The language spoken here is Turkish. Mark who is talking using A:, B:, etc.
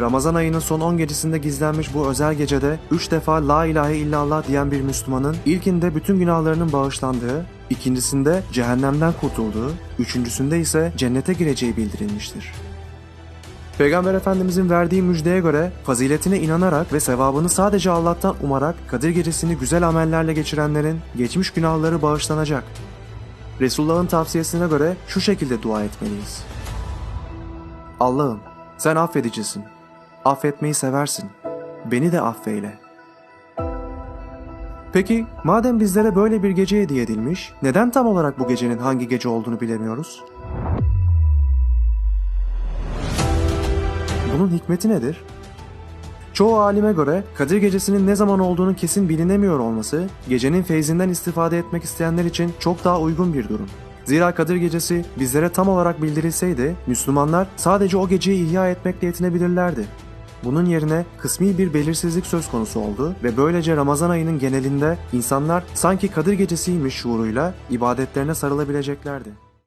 A: Ramazan ayının son 10 gecesinde gizlenmiş bu özel gecede 3 defa La ilahe illallah diyen bir Müslümanın ilkinde bütün günahlarının bağışlandığı, ikincisinde cehennemden kurtulduğu, üçüncüsünde ise cennete gireceği bildirilmiştir. Peygamber Efendimizin verdiği müjdeye göre faziletine inanarak ve sevabını sadece Allah'tan umarak Kadir Gecesi'ni güzel amellerle geçirenlerin geçmiş günahları bağışlanacak. Resulullah'ın tavsiyesine göre şu şekilde dua etmeliyiz. Allah'ım sen affedicisin. Affetmeyi seversin. Beni de affeyle. Peki madem bizlere böyle bir gece hediye edilmiş, neden tam olarak bu gecenin hangi gece olduğunu bilemiyoruz? Bunun hikmeti nedir? Çoğu alime göre Kadir Gecesi'nin ne zaman olduğunu kesin bilinemiyor olması, gecenin feyzinden istifade etmek isteyenler için çok daha uygun bir durum. Zira Kadir Gecesi bizlere tam olarak bildirilseydi, Müslümanlar sadece o geceyi ihya etmekle yetinebilirlerdi. Bunun yerine kısmi bir belirsizlik söz konusu oldu ve böylece Ramazan ayının genelinde insanlar sanki Kadir Gecesi'ymiş şuuruyla ibadetlerine sarılabileceklerdi.